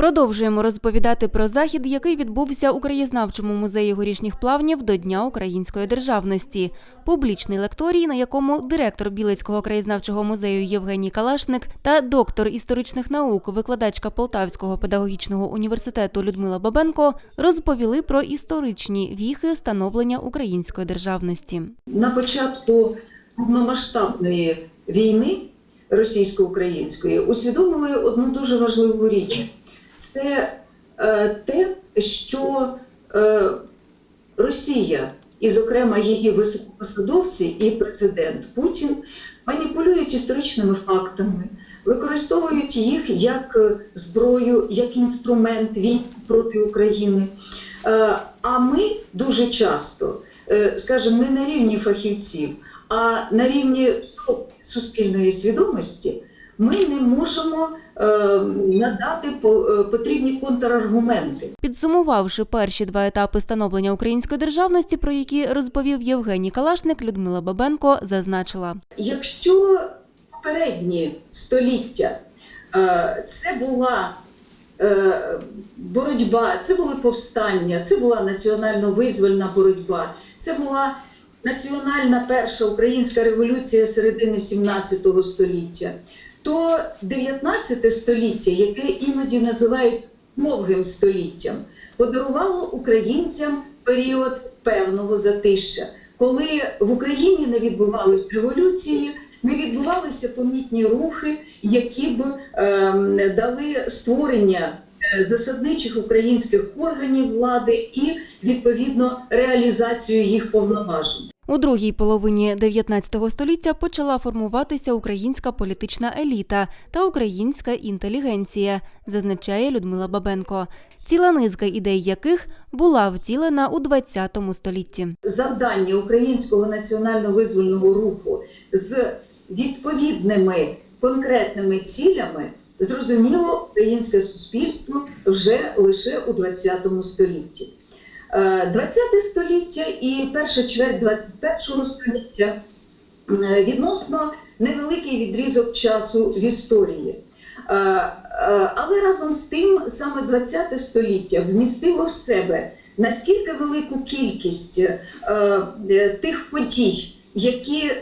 Продовжуємо розповідати про захід, який відбувся у краєзнавчому музеї горішніх плавнів до Дня української державності. Публічний лекторій, на якому директор Білицького краєзнавчого музею Євгеній Калашник та доктор історичних наук, викладачка Полтавського педагогічного університету Людмила Бабенко розповіли про історичні віхи становлення української державності. На початку повномасштабної війни російсько-української усвідомили одну дуже важливу річ. Це е, те, що е, Росія, і, зокрема, її високопосадовці і президент Путін маніпулюють історичними фактами, використовують їх як е, зброю, як інструмент війни проти України. А ми дуже часто, скажімо, не на рівні фахівців, а на рівні суспільної свідомості ми не можемо е, надати е, потрібні контраргументи. Підсумувавши перші два етапи становлення української державності, про які розповів Євгеній Калашник, Людмила Бабенко зазначила. Якщо попередні століття е, це була е, боротьба, це були повстання, це була національно-визвольна боротьба, це була національна перша українська революція середини 17 століття, то 19 століття, яке іноді називають мовгим століттям, подарувало українцям період певного затища, коли в Україні не відбувалися революції, не відбувалися помітні рухи, які б ем, дали створення е, засадничих українських органів влади і відповідно реалізацію їх повноважень. У другій половині 19 століття почала формуватися українська політична еліта та українська інтелігенція, зазначає Людмила Бабенко. Ціла низка ідей яких була втілена у 20 столітті. завдання українського національно-визвольного руху з відповідними конкретними цілями зрозуміло українське суспільство вже лише у 20 столітті. Е, 20 століття і перша чверть 21 століття е, відносно невеликий відрізок часу в історії. Е, е, Але разом з тим саме 20 століття вмістило в себе наскільки велику кількість е, е, тих подій, які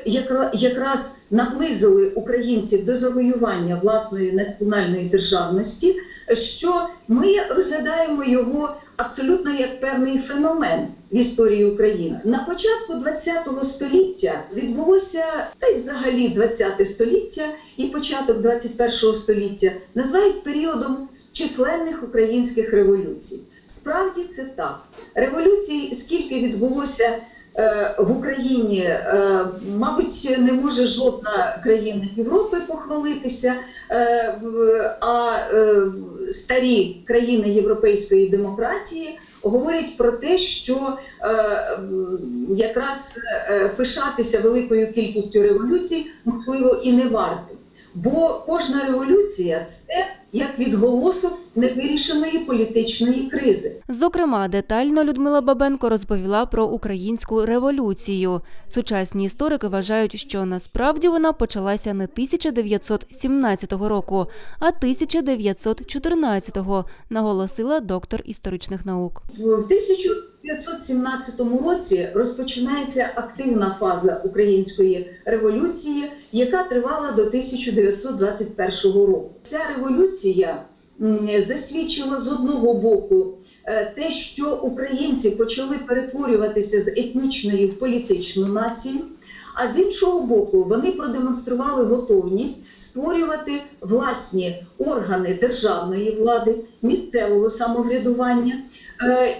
якраз наблизили українців до завоювання власної національної державності, що ми розглядаємо його абсолютно як певний феномен в історії України. На початку ХХ століття відбулося, та й взагалі ХХ століття і початок ХХІ століття називають періодом численних українських революцій. Справді це так. Революцій, скільки відбулося в Україні, е, мабуть, не може жодна країна Європи похвалитися, е, а е, старі країни європейської демократії говорять про те, що е, якраз е, пишатися великою кількістю революцій можливо і не варто. Бо кожна революція це як відголосок невирішеної політичної кризи. Зокрема, детально Людмила Бабенко розповіла про українську революцію. Сучасні історики вважають, що насправді вона почалася не 1917 року, а 1914, наголосила доктор історичних наук. В 1917 році розпочинається активна фаза української революції, яка тривала до 1921 року. Ця революція м, засвідчила з одного боку е, те, що українці почали перетворюватися з етнічної в політичну націю. А з іншого боку, вони продемонстрували готовність створювати власні органи державної влади, місцевого самоврядування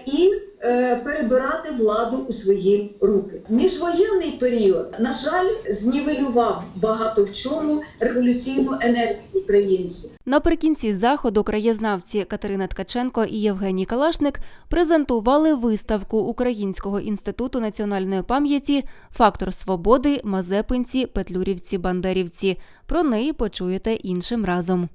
і е, перебирати владу у свої руки. Міжвоєнний період, на жаль, знівелював багато в чому революційну енергію українців. Наприкінці заходу краєзнавці Катерина Ткаченко і Євгеній Калашник презентували виставку Українського інституту національної пам'яті Фактор свободи, Мазепинці, Петлюрівці, Бандерівці. Про неї почуєте іншим разом.